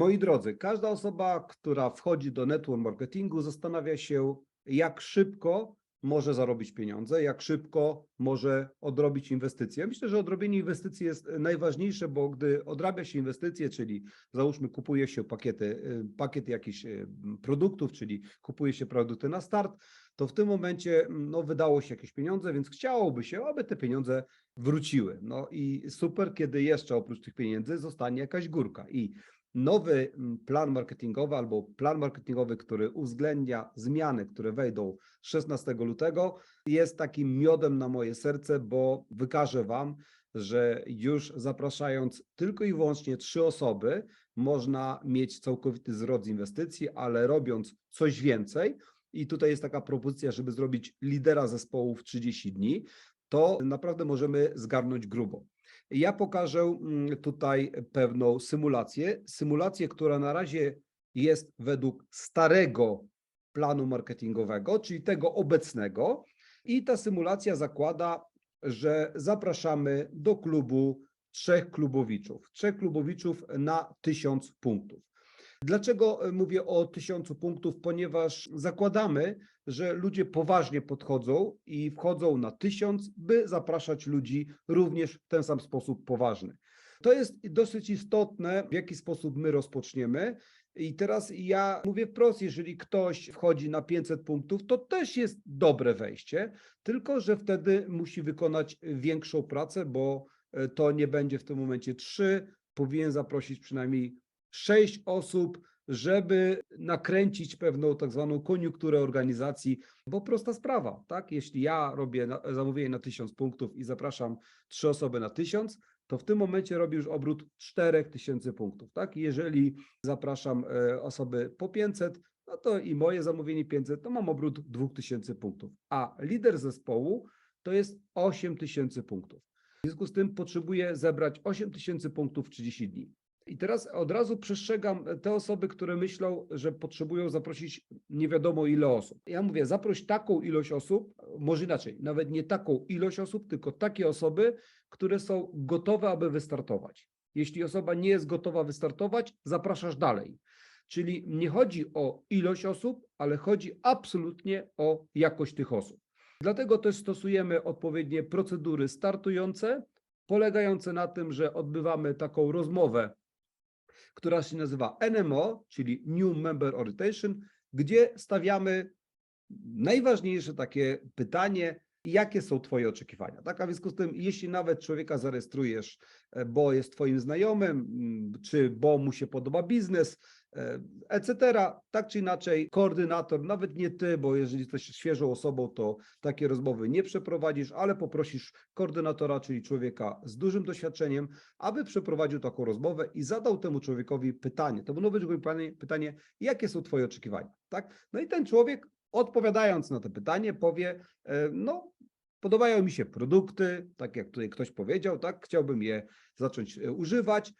Moi drodzy, każda osoba, która wchodzi do network marketingu, zastanawia się, jak szybko może zarobić pieniądze, jak szybko może odrobić inwestycje. Myślę, że odrobienie inwestycji jest najważniejsze, bo gdy odrabia się inwestycje, czyli załóżmy kupuje się pakiety, y, pakiet jakichś y, produktów, czyli kupuje się produkty na start, to w tym momencie no, wydało się jakieś pieniądze, więc chciałoby się, aby te pieniądze wróciły. No i super, kiedy jeszcze oprócz tych pieniędzy zostanie jakaś górka. I nowy mm, plan marketingowy albo plan marketingowy, który uwzględnia zmiany, które wejdą 16 lutego, jest takim miodem na moje serce, bo wykażę Wam, że już zapraszając tylko i wyłącznie trzy osoby, można mieć całkowity zwrot z inwestycji, ale robiąc coś więcej, i tutaj jest taka propozycja, żeby zrobić lidera zespołu w 30 dni, to naprawdę możemy zgarnąć grubo. Ja pokażę mm, tutaj pewną symulację. Symulację, która na razie jest według starego planu marketingowego, czyli tego obecnego. I ta symulacja zakłada, że zapraszamy do klubu trzech klubowiczów. Trzech klubowiczów na tysiąc punktów. Dlaczego e, mówię o tysiącu punktów? Ponieważ zakładamy, że ludzie poważnie podchodzą i wchodzą na tysiąc, by zapraszać ludzi również w ten sam sposób poważny. To jest dosyć istotne, w jaki sposób my rozpoczniemy. I teraz ja mówię wprost, jeżeli ktoś wchodzi na 500 punktów, to też jest dobre wejście, tylko że wtedy musi wykonać większą pracę, bo e, to nie będzie w tym momencie 3, powinien zaprosić przynajmniej sześć osób, żeby nakręcić pewną tak zwaną koniunkturę organizacji, bo prosta sprawa, tak? Jeśli ja robię zamówienie na 1000 punktów i zapraszam trzy osoby na 1000, to w tym momencie robię już obrót 4000 punktów, tak? Jeżeli zapraszam e, osoby po 500, no to i moje zamówienie 500, to mam obrót 2000 punktów, a lider zespołu to jest 8000 punktów. W związku z tym potrzebuję zebrać 8000 punktów w 30 dni. I teraz od razu przestrzegam te osoby, które myślą, że potrzebują zaprosić nie wiadomo ile osób. Ja mówię, zaproś taką ilość osób, może inaczej, nawet nie taką ilość osób, tylko takie osoby, które są gotowe, aby wystartować. Jeśli osoba nie jest gotowa wystartować, zapraszasz dalej. Czyli nie chodzi o ilość osób, ale chodzi absolutnie o jakość tych osób. Dlatego też stosujemy odpowiednie procedury startujące, polegające na tym, że odbywamy taką rozmowę która się nazywa NMO, czyli New Member Orientation, gdzie stawiamy najważniejsze takie pytanie, jakie są Twoje oczekiwania. Tak, a w związku z tym, jeśli nawet człowieka zarejestrujesz, e, bo jest Twoim znajomym, czy bo mu się podoba biznes, etc., tak czy inaczej, koordynator, nawet nie Ty, bo jeżeli jesteś świeżą osobą, to takie rozmowy nie przeprowadzisz, ale poprosisz koordynatora, czyli człowieka z dużym doświadczeniem, aby przeprowadził taką rozmowę i zadał temu człowiekowi pytanie. To było być pytanie, pytanie, jakie są Twoje oczekiwania, tak? No i ten człowiek odpowiadając na to pytanie, powie: e, No, podobają mi się produkty, tak jak tutaj ktoś powiedział, tak, chciałbym je zacząć e, używać,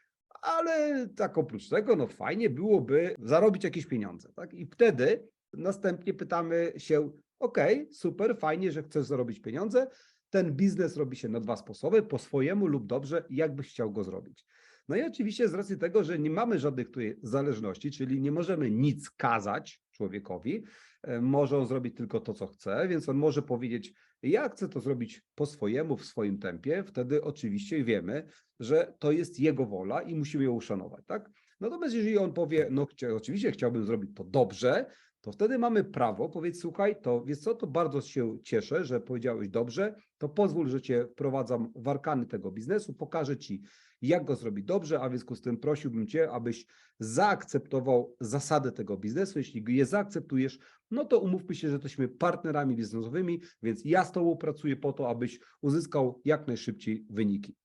ale tak oprócz tego, no fajnie byłoby zarobić jakieś pieniądze, tak? I wtedy następnie pytamy się: OK, super, fajnie, że chcesz zarobić pieniądze. Ten biznes robi się na dwa sposoby, po swojemu lub dobrze, jak byś chciał go zrobić. No i oczywiście z racji tego, że nie mamy żadnych tutaj zależności, czyli nie możemy nic kazać człowiekowi, e, może on zrobić tylko to, co chce, więc on może powiedzieć, ja chcę to zrobić po swojemu, w swoim tempie, wtedy oczywiście wiemy, że to jest jego wola i musimy ją uszanować, tak? Natomiast jeżeli on powie, no oczywiście chciałbym zrobić to dobrze, to wtedy mamy prawo powiedzieć, słuchaj, to wiesz co, to bardzo się cieszę, że powiedziałeś dobrze, to pozwól, że cię wprowadzam w arkany tego biznesu, pokażę ci, jak go zrobić dobrze, a w związku z tym prosiłbym cię, abyś zaakceptował zasady tego biznesu. Jeśli je zaakceptujesz, no to umówmy się, że jesteśmy partnerami biznesowymi, więc ja z tobą pracuję po to, abyś uzyskał jak najszybciej wyniki.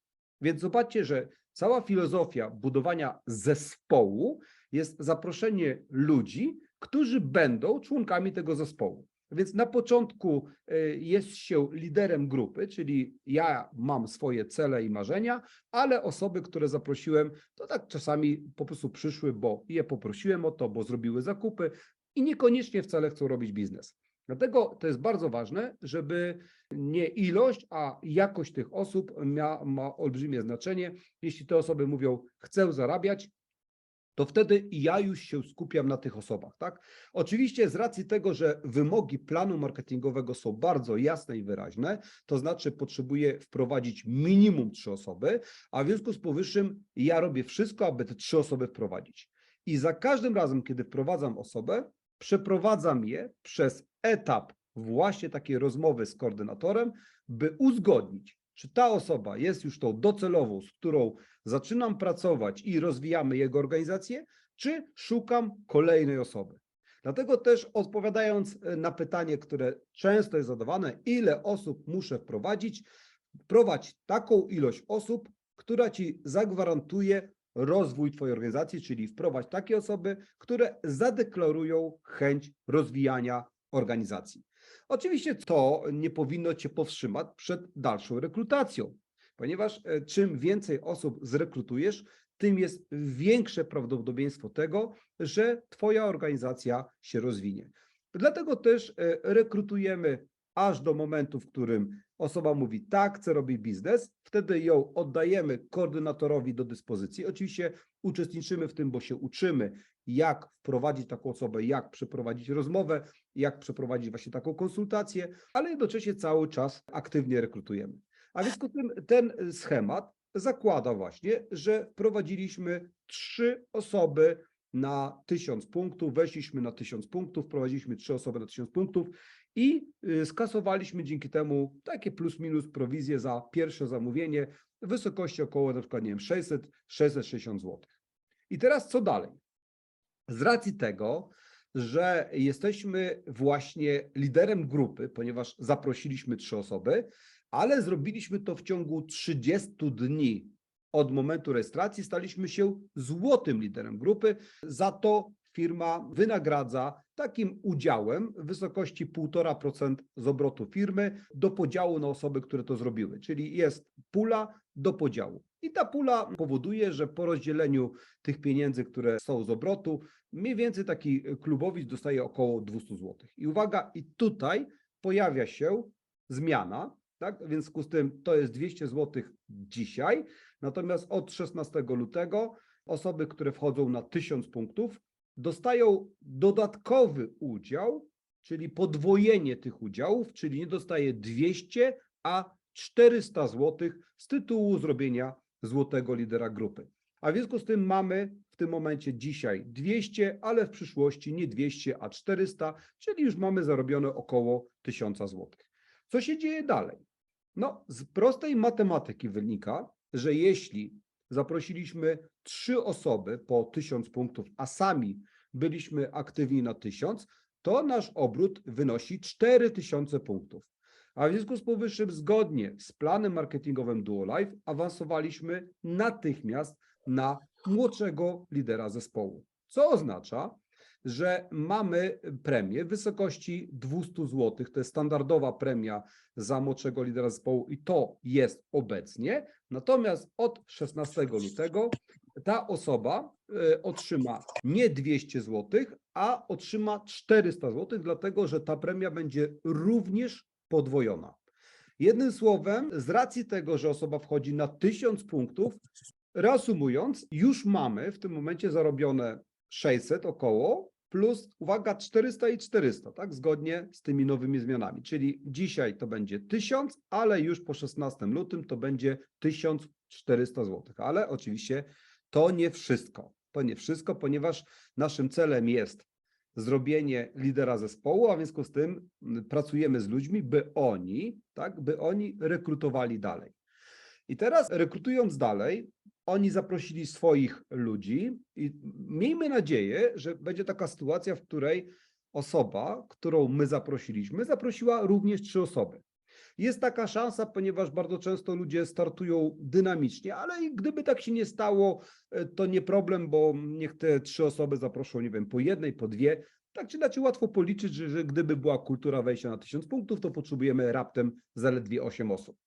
Więc zobaczcie, że cała filozofia budowania zespołu jest zaproszenie ludzi, którzy będą członkami tego zespołu. Więc na początku y, jest się liderem grupy, czyli ja mam swoje cele i marzenia, ale osoby, które zaprosiłem, to tak czasami po prostu przyszły, bo je poprosiłem o to, bo zrobiły zakupy i niekoniecznie wcale chcą robić biznes. Dlatego to jest bardzo ważne, żeby nie ilość, a jakość tych osób mia, ma olbrzymie znaczenie. Jeśli te osoby mówią, chcę zarabiać, to wtedy ja już się skupiam na tych osobach, tak? Oczywiście z racji tego, że wymogi planu marketingowego są bardzo jasne i wyraźne, to znaczy potrzebuję wprowadzić minimum trzy osoby, a w związku z powyższym ja robię wszystko, aby te trzy osoby wprowadzić. I za każdym razem, kiedy wprowadzam osobę, przeprowadzam je przez etap właśnie takiej rozmowy z koordynatorem, by uzgodnić, czy ta osoba jest już tą docelową, z którą zaczynam pracować i rozwijamy jego organizację, czy szukam kolejnej osoby. Dlatego też odpowiadając e, na pytanie, które często jest zadawane, ile osób muszę wprowadzić, wprowadź taką ilość osób, która ci zagwarantuje rozwój Twojej organizacji, czyli wprowadź takie osoby, które zadeklarują chęć rozwijania organizacji. Oczywiście to nie powinno Cię powstrzymać przed dalszą rekrutacją, ponieważ e, czym więcej osób zrekrutujesz, tym jest większe prawdopodobieństwo tego, że Twoja organizacja się rozwinie. Dlatego też e, rekrutujemy aż do momentu, w którym osoba mówi tak, chce robić biznes, wtedy ją oddajemy koordynatorowi do dyspozycji. Oczywiście uczestniczymy w tym, bo się uczymy, jak wprowadzić taką osobę, jak przeprowadzić rozmowę, jak przeprowadzić właśnie taką konsultację, ale jednocześnie cały czas aktywnie rekrutujemy. A więc tym, ten schemat zakłada właśnie, że prowadziliśmy trzy osoby na tysiąc punktów, weszliśmy na tysiąc punktów, prowadziliśmy trzy osoby na tysiąc punktów i y, skasowaliśmy dzięki temu takie plus minus prowizję za pierwsze zamówienie w wysokości około na przykład, nie wiem, 600, 660 zł. I teraz co dalej? Z racji tego, że jesteśmy właśnie liderem grupy, ponieważ zaprosiliśmy trzy osoby, ale zrobiliśmy to w ciągu 30 dni od momentu rejestracji, staliśmy się złotym liderem grupy. Za to firma wynagradza takim udziałem w wysokości 1,5% z obrotu firmy do podziału na osoby, które to zrobiły. Czyli jest pula do podziału. I ta pula powoduje, że po rozdzieleniu tych pieniędzy, które są z obrotu, mniej więcej taki klubowicz dostaje około 200 zł. I uwaga, i tutaj pojawia się zmiana, tak? Więc w związku z tym to jest 200 zł dzisiaj, natomiast od 16 lutego osoby, które wchodzą na 1000 punktów, dostają dodatkowy udział, czyli podwojenie tych udziałów, czyli nie dostaje 200, a 400 zł z tytułu zrobienia złotego lidera grupy. A w związku z tym mamy w tym momencie dzisiaj 200, ale w przyszłości nie 200, a 400, czyli już mamy zarobione około 1000 zł. Co się dzieje dalej? No, z prostej matematyki wynika, że jeśli zaprosiliśmy trzy osoby po 1000 punktów, a sami byliśmy aktywni na 1000, to nasz obrót wynosi 4000 punktów. A w związku z powyższym, zgodnie z planem marketingowym DuoLife, awansowaliśmy natychmiast na młodszego lidera zespołu. Co oznacza, że mamy premię w wysokości 200 zł. To jest standardowa premia za młodszego lidera zespołu i to jest obecnie. Natomiast od 16 lutego ta osoba y, otrzyma nie 200 zł, a otrzyma 400 zł, dlatego że ta premia będzie również podwojona. Jednym słowem, z racji tego, że osoba wchodzi na 1000 punktów, reasumując, już mamy w tym momencie zarobione 600 około, plus, uwaga, 400 i 400, tak, zgodnie z tymi nowymi zmianami. Czyli dzisiaj to będzie 1000, ale już po 16 lutym to będzie 1400 zł. Ale oczywiście to nie wszystko. To nie wszystko, ponieważ naszym celem jest zrobienie lidera zespołu, a w związku z tym pracujemy z ludźmi, by oni, tak, by oni rekrutowali dalej. I teraz rekrutując dalej, oni zaprosili swoich ludzi i miejmy nadzieję, że będzie taka sytuacja, w której osoba, którą my zaprosiliśmy, zaprosiła również trzy osoby. Jest taka szansa, ponieważ bardzo często ludzie startują dynamicznie, ale gdyby tak się nie stało, e, to nie problem, bo niech te trzy osoby zaproszą, nie wiem, po jednej, po dwie. Tak czy inaczej łatwo policzyć, że, że gdyby była kultura wejścia na tysiąc punktów, to potrzebujemy raptem zaledwie osiem osób.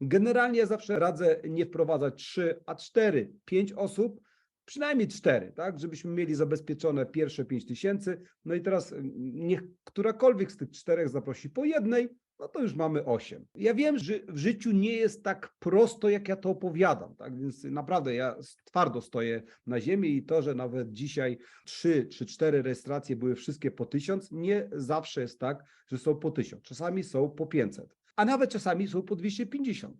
Generalnie ja zawsze radzę nie wprowadzać 3, a 4, 5 osób, przynajmniej 4, tak, żebyśmy mieli zabezpieczone pierwsze 5 tysięcy. No i teraz niech którakolwiek z tych czterech zaprosi po jednej, no to już mamy 8. Ja wiem, że w życiu nie jest tak prosto, jak ja to opowiadam, tak? Więc naprawdę ja twardo stoję na ziemi i to, że nawet dzisiaj 3 czy 4 rejestracje były wszystkie po 1000, nie zawsze jest tak, że są po 1000. Czasami są po 500, a nawet czasami są po 250.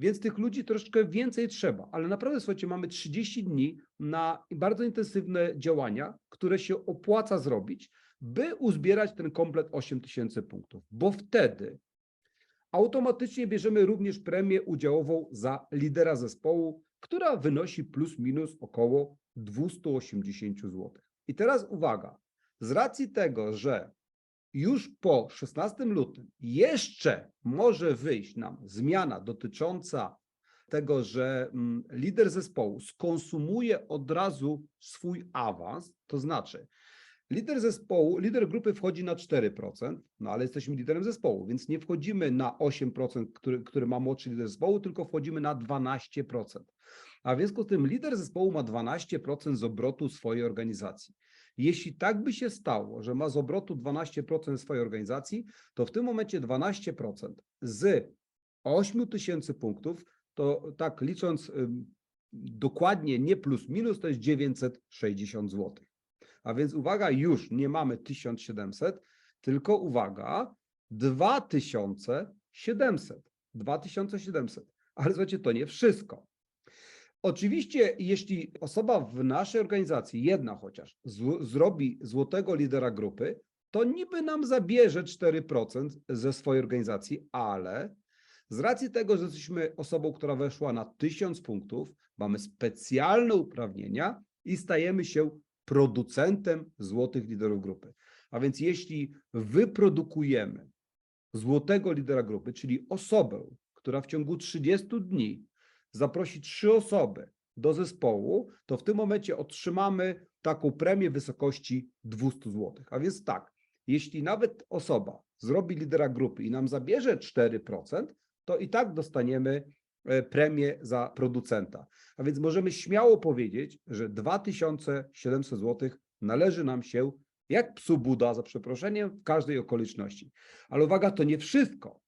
Więc tych ludzi troszeczkę więcej trzeba, ale naprawdę słuchajcie, mamy 30 dni na bardzo intensywne działania, które się opłaca zrobić, by uzbierać ten komplet 8000 punktów, bo wtedy automatycznie bierzemy również premię udziałową za lidera zespołu, która wynosi plus minus około 280 zł. I teraz uwaga, z racji tego, że już po 16 lutym jeszcze może wyjść nam zmiana dotycząca tego, że mm, lider zespołu skonsumuje od razu swój awans, to znaczy lider zespołu, lider grupy wchodzi na 4%, no ale jesteśmy liderem zespołu, więc nie wchodzimy na 8%, który, który ma młodszy lider zespołu, tylko wchodzimy na 12%. A w związku z tym lider zespołu ma 12% z obrotu swojej organizacji. Jeśli tak by się stało, że ma z obrotu 12% swojej organizacji, to w tym momencie 12% z 8 tysięcy punktów, to tak licząc dokładnie nie plus minus, to jest 960 zł. A więc uwaga, już nie mamy 1700, tylko uwaga, 2700. 2700. Ale słuchajcie, to nie wszystko. Oczywiście, jeśli osoba w naszej organizacji, jedna chociaż, zrobi złotego lidera grupy, to niby nam zabierze 4% ze swojej organizacji, ale z racji tego, że jesteśmy osobą, która weszła na 1000 punktów, mamy specjalne uprawnienia i stajemy się producentem złotych liderów grupy. A więc jeśli wyprodukujemy złotego lidera grupy, czyli osobę, która w ciągu 30 dni zaprosi trzy osoby do zespołu, to w tym momencie otrzymamy taką premię w wysokości 200 zł. A więc tak, jeśli nawet osoba zrobi lidera grupy i nam zabierze 4%, to i tak dostaniemy e, premię za producenta. A więc możemy śmiało powiedzieć, że 2700 zł należy nam się jak psu Buda, za przeproszeniem, w każdej okoliczności. Ale uwaga, to nie wszystko.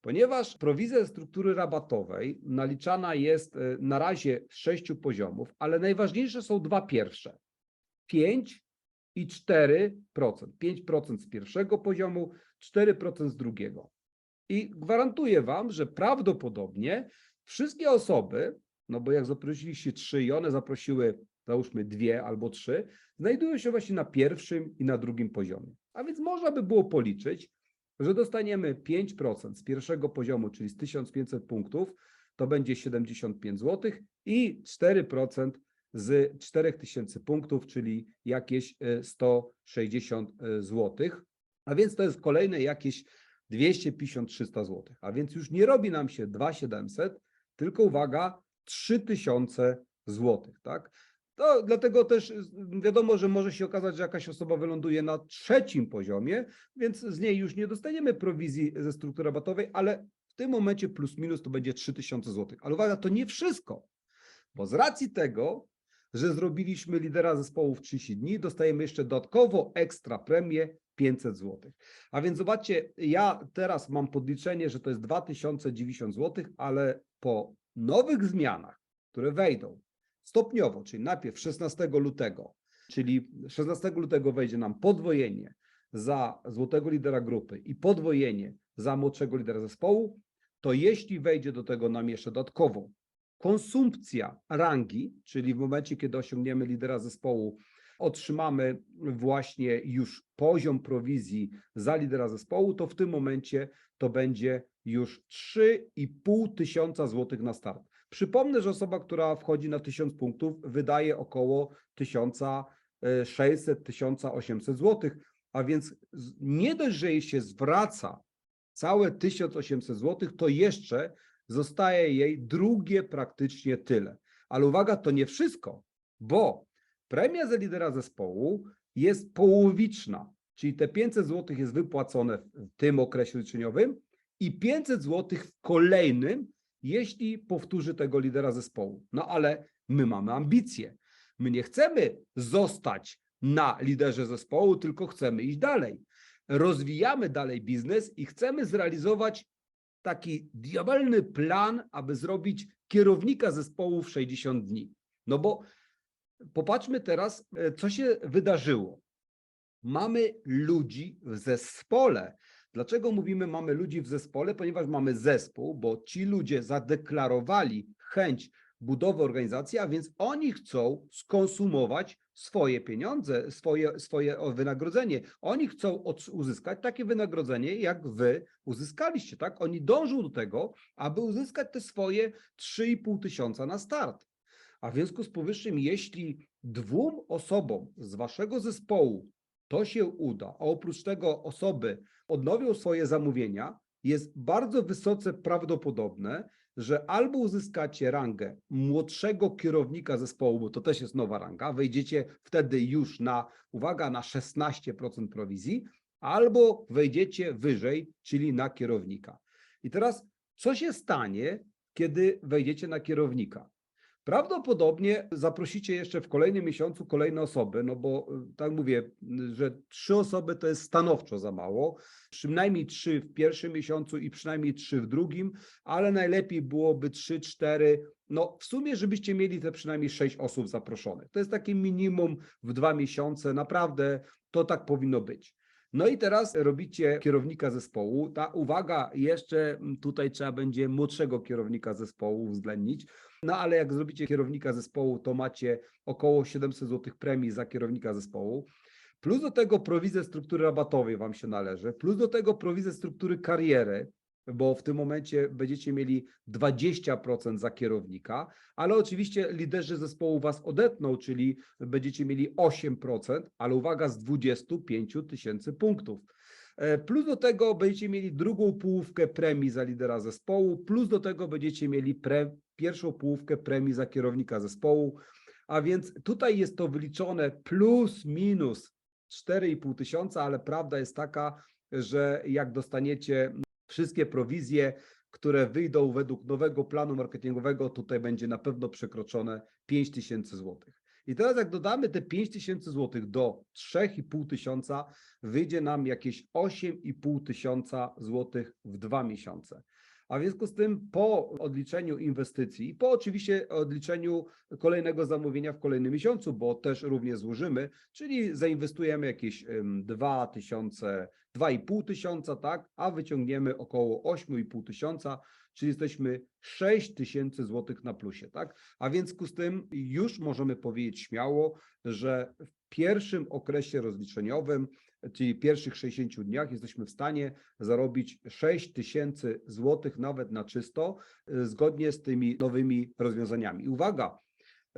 Ponieważ prowizja struktury rabatowej naliczana jest e, na razie z sześciu poziomów, ale najważniejsze są dwa pierwsze. 5 i 4%. 5% z pierwszego poziomu, 4% z drugiego. I gwarantuję Wam, że prawdopodobnie wszystkie osoby, no bo jak zaprosiliście trzy i one zaprosiły, załóżmy dwie albo trzy, znajdują się właśnie na pierwszym i na drugim poziomie. A więc można by było policzyć, że dostaniemy 5% z pierwszego poziomu, czyli z 1500 punktów, to będzie 75 zł i 4% z 4000 punktów, czyli jakieś e, 160 zł. A więc to jest kolejne jakieś 250-300 zł. A więc już nie robi nam się 2700, tylko uwaga, 3000 zł, tak? To dlatego też y, wiadomo, że może się okazać, że jakaś osoba wyląduje na trzecim poziomie, więc z niej już nie dostaniemy prowizji ze struktury rabatowej, ale w tym momencie plus minus to będzie 3000 zł. Ale uwaga, to nie wszystko, bo z racji tego, że zrobiliśmy lidera zespołu w 30 dni, dostajemy jeszcze dodatkowo ekstra premię 500 zł. A więc zobaczcie, ja teraz mam podliczenie, że to jest 2090 zł, ale po nowych zmianach, które wejdą stopniowo, czyli najpierw 16 lutego, czyli 16 lutego wejdzie nam podwojenie za złotego lidera grupy i podwojenie za młodszego lidera zespołu, to jeśli wejdzie do tego nam jeszcze dodatkowo konsumpcja rangi, czyli w momencie, kiedy osiągniemy lidera zespołu, otrzymamy właśnie już poziom prowizji za lidera zespołu, to w tym momencie to będzie już 3,5 tysiąca złotych na start. Przypomnę, że osoba, która wchodzi na 1000 punktów, wydaje około 1600-1800 złotych, a więc nie dość, że jej się zwraca całe 1800 złotych, to jeszcze zostaje jej drugie praktycznie tyle. Ale uwaga, to nie wszystko, bo premia za lidera zespołu jest połowiczna, czyli te 500 zł jest wypłacone w tym okresie liczeniowym i 500 zł w kolejnym, jeśli powtórzy tego lidera zespołu. No ale my mamy ambicje. My nie chcemy zostać na liderze zespołu, tylko chcemy iść dalej. rozwijamy dalej biznes i chcemy zrealizować taki diabelny plan, aby zrobić kierownika zespołu w 60 dni. No bo popatrzmy teraz, e, co się wydarzyło. Mamy ludzi w zespole. Dlaczego mówimy mamy ludzi w zespole? Ponieważ mamy zespół, bo ci ludzie zadeklarowali chęć budowy organizacji, a więc oni chcą skonsumować swoje pieniądze, swoje, swoje wynagrodzenie. Oni chcą uzyskać takie wynagrodzenie, jak wy uzyskaliście, tak? Oni dążą do tego, aby uzyskać te swoje 3,5 tysiąca na start. A w związku z powyższym, jeśli dwóm osobom z waszego zespołu to się uda, a oprócz tego osoby odnowią swoje zamówienia, jest bardzo wysoce prawdopodobne, że albo uzyskacie rangę młodszego kierownika zespołu, bo to też jest nowa ranga, wejdziecie wtedy już na, uwaga, na 16% prowizji, albo wejdziecie wyżej, czyli na kierownika. I teraz, co się stanie, kiedy wejdziecie na kierownika? Prawdopodobnie zaprosicie jeszcze w kolejnym miesiącu kolejne osoby, no bo y, tak mówię, y, że trzy osoby to jest stanowczo za mało. Przynajmniej trzy w pierwszym miesiącu i przynajmniej trzy w drugim, ale najlepiej byłoby trzy, cztery. No w sumie, żebyście mieli te przynajmniej sześć osób zaproszonych. To jest takie minimum w dwa miesiące. Naprawdę to tak powinno być. No i teraz robicie kierownika zespołu. Ta uwaga, jeszcze mm, tutaj trzeba będzie młodszego kierownika zespołu uwzględnić. No ale jak zrobicie kierownika zespołu, to macie około 700 zł premii za kierownika zespołu. Plus do tego prowizję struktury rabatowej Wam się należy, plus do tego prowizję struktury kariery, bo w tym momencie będziecie mieli 20% za kierownika, ale oczywiście liderzy zespołu Was odetną, czyli będziecie mieli 8%, ale uwaga, z 25 tysięcy punktów. E, Plus do tego będziecie mieli drugą połówkę premii za lidera zespołu, plus do tego będziecie mieli pre, pierwszą połówkę premii za kierownika zespołu, a więc tutaj jest to wyliczone plus minus 4,5 tysiąca, ale prawda jest taka, że jak dostaniecie wszystkie prowizje, które wyjdą według nowego planu marketingowego, tutaj będzie na pewno przekroczone 5 tysięcy złotych. I teraz jak dodamy te 5 tysięcy złotych do 3,5 tysiąca, wyjdzie nam jakieś 8,5 tysiąca złotych w dwa miesiące. A w związku z tym po odliczeniu inwestycji, po oczywiście odliczeniu kolejnego zamówienia w kolejnym miesiącu, bo też również złożymy, czyli zainwestujemy jakieś em, 2 tysiące, 2,5 tysiąca, tak, a wyciągniemy około 8,5 tysiąca, czyli jesteśmy 6 tysięcy złotych na plusie, tak? A więc z tym już możemy powiedzieć śmiało, że w pierwszym okresie rozliczeniowym, czyli pierwszych 60 dniach, jesteśmy w stanie zarobić 6 tysięcy złotych nawet na czysto, y, zgodnie z tymi nowymi rozwiązaniami. I uwaga,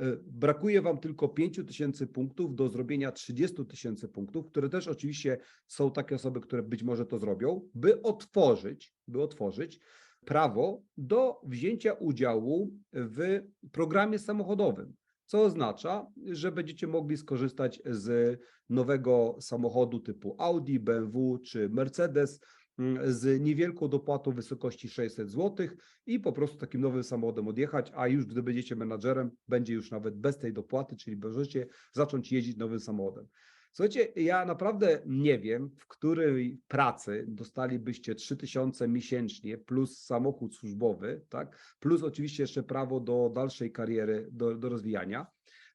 y, brakuje Wam tylko 5 tysięcy punktów do zrobienia 30 tysięcy punktów, które też oczywiście są takie osoby, które być może to zrobią, by otworzyć, by otworzyć prawo do wzięcia udziału w programie samochodowym, co oznacza, że będziecie mogli skorzystać z nowego samochodu typu Audi, BMW czy Mercedes mm, z niewielką dopłatą w wysokości 600 zł i po prostu takim nowym samochodem odjechać, a już gdy będziecie menadżerem, będzie już nawet bez tej dopłaty, czyli możecie zacząć jeździć nowym samochodem. Słuchajcie, ja naprawdę nie wiem, w której pracy dostalibyście 3000 miesięcznie plus samochód służbowy, tak? Plus oczywiście jeszcze prawo do dalszej kariery, do, do rozwijania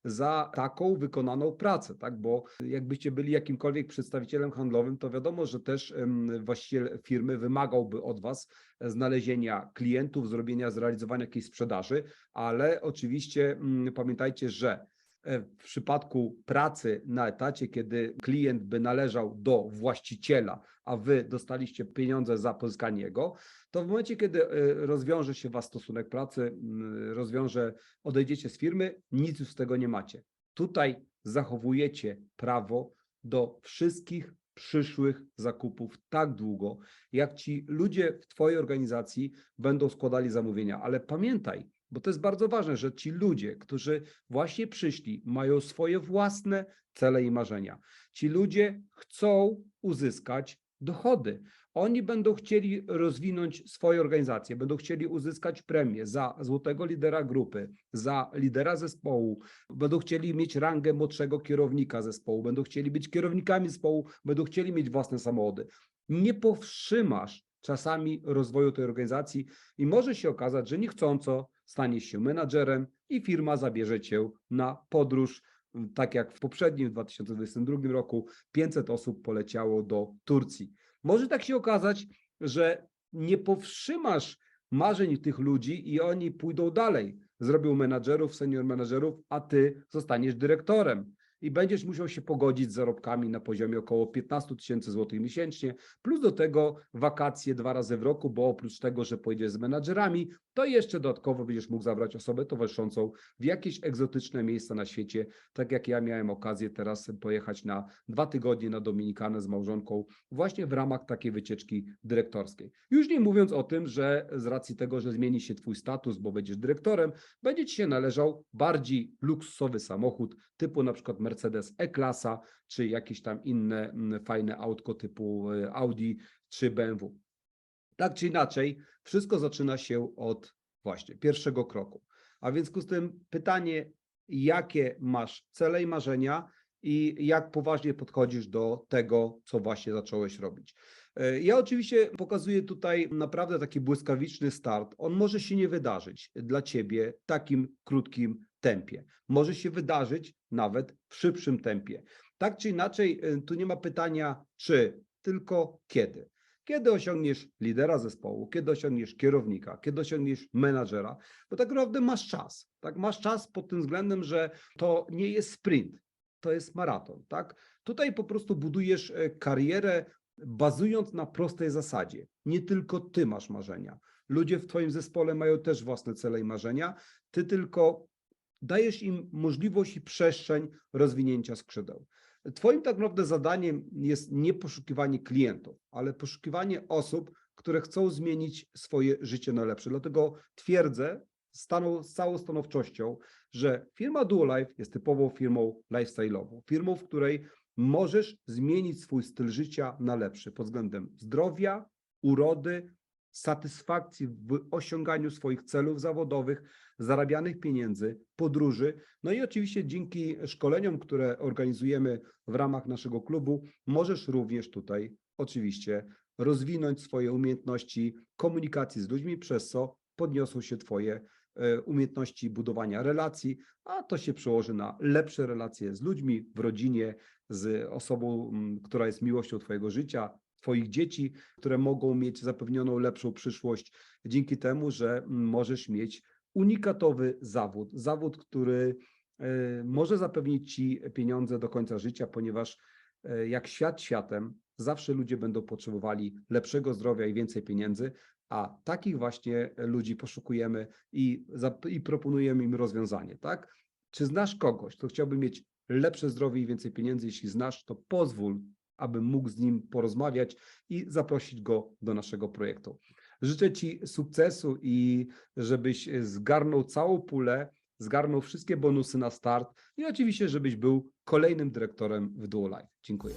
za taką wykonaną pracę, tak? Bo jakbyście byli jakimkolwiek przedstawicielem handlowym, to wiadomo, że też właściciel firmy wymagałby od was znalezienia klientów, zrobienia, zrealizowania jakiejś sprzedaży, ale oczywiście mm, pamiętajcie, że w przypadku pracy na etacie, kiedy klient by należał do właściciela, a wy dostaliście pieniądze za pozyskanie jego, to w momencie, kiedy e, rozwiąże się was stosunek pracy, rozwiąże, odejdziecie z firmy, nic już z tego nie macie. Tutaj zachowujecie prawo do wszystkich przyszłych zakupów tak długo, jak ci ludzie w Twojej organizacji będą składali zamówienia. Ale pamiętaj, bo to jest bardzo ważne, że ci ludzie, którzy właśnie przyszli, mają swoje własne cele i marzenia. Ci ludzie chcą uzyskać dochody. Oni będą chcieli rozwinąć swoje organizacje, będą chcieli uzyskać premię za złotego lidera grupy, za lidera zespołu, będą chcieli mieć rangę młodszego kierownika zespołu, będą chcieli być kierownikami zespołu, będą chcieli mieć własne samochody. Nie powstrzymasz czasami rozwoju tej organizacji i może się okazać, że niechcąco staniesz się menadżerem i firma zabierze cię na podróż. Tak jak w poprzednim, w 2022 roku, 500 osób poleciało do Turcji. Może tak się okazać, że nie powstrzymasz marzeń tych ludzi i oni pójdą dalej. Zrobią menadżerów, senior menadżerów, a ty zostaniesz dyrektorem. I będziesz musiał się pogodzić z zarobkami na poziomie około 15 tysięcy złotych miesięcznie, plus do tego wakacje dwa razy w roku, bo oprócz tego, że pojedziesz z menadżerami, to jeszcze dodatkowo będziesz mógł zabrać osobę towarzyszącą w jakieś egzotyczne miejsca na świecie, tak jak ja miałem okazję teraz pojechać na dwa tygodnie na Dominikanę z małżonką, właśnie w ramach takiej wycieczki dyrektorskiej. Już nie mówiąc o tym, że z racji tego, że zmieni się Twój status, bo będziesz dyrektorem, będzie Ci się należał bardziej luksusowy samochód, typu na przykład Mercedes E-klasa, czy jakieś tam inne mm, fajne autko typu y, Audi czy BMW. Tak czy inaczej, wszystko zaczyna się od właśnie pierwszego kroku. A więc z tym pytanie, jakie masz cele i marzenia i jak poważnie podchodzisz do tego, co właśnie zacząłeś robić. E, Ja oczywiście pokazuję tutaj naprawdę taki błyskawiczny start. On może się nie wydarzyć dla ciebie w takim krótkim tempie. Może się wydarzyć nawet w szybszym tempie. Tak czy inaczej, e, tu nie ma pytania czy, tylko kiedy. Kiedy osiągniesz lidera zespołu, kiedy osiągniesz kierownika, kiedy osiągniesz menadżera, bo tak naprawdę masz czas. Tak, masz czas pod tym względem, że to nie jest sprint, to jest maraton. Tak? Tutaj po prostu budujesz e, karierę bazując na prostej zasadzie. Nie tylko ty masz marzenia. Ludzie w twoim zespole mają też własne cele i marzenia. Ty tylko dajesz im możliwość i przestrzeń rozwinięcia skrzydeł. Twoim tak naprawdę zadaniem jest nie poszukiwanie klientów, ale poszukiwanie osób, które chcą zmienić swoje życie na lepsze. Dlatego twierdzę staną, z całą stanowczością, że firma Duolife jest typową firmą lifestyle'ową, firmą, w której możesz zmienić swój styl życia na lepszy pod względem zdrowia, urody, satysfakcji w osiąganiu swoich celów zawodowych, zarabianych pieniędzy, podróży. No i oczywiście dzięki szkoleniom, które organizujemy w ramach naszego klubu, możesz również tutaj oczywiście rozwinąć swoje umiejętności komunikacji z ludźmi, przez co podniosą się Twoje e, umiejętności budowania relacji, a to się przełoży na lepsze relacje z ludźmi w rodzinie, z osobą, która jest miłością Twojego życia, Twoich dzieci, które mogą mieć zapewnioną lepszą przyszłość dzięki temu, że możesz mieć unikatowy zawód, zawód, który e, może zapewnić Ci pieniądze do końca życia, ponieważ e, jak świat światem, zawsze ludzie będą potrzebowali lepszego zdrowia i więcej pieniędzy, a takich właśnie ludzi poszukujemy i, i proponujemy im rozwiązanie, tak? Czy znasz kogoś, kto chciałby mieć lepsze zdrowie i więcej pieniędzy? Jeśli znasz, to pozwól, abym mógł z nim porozmawiać i zaprosić go do naszego projektu. Życzę Ci sukcesu i żebyś zgarnął całą pulę, zgarnął wszystkie bonusy na start i oczywiście, żebyś był kolejnym dyrektorem w Duo Life. Dziękuję.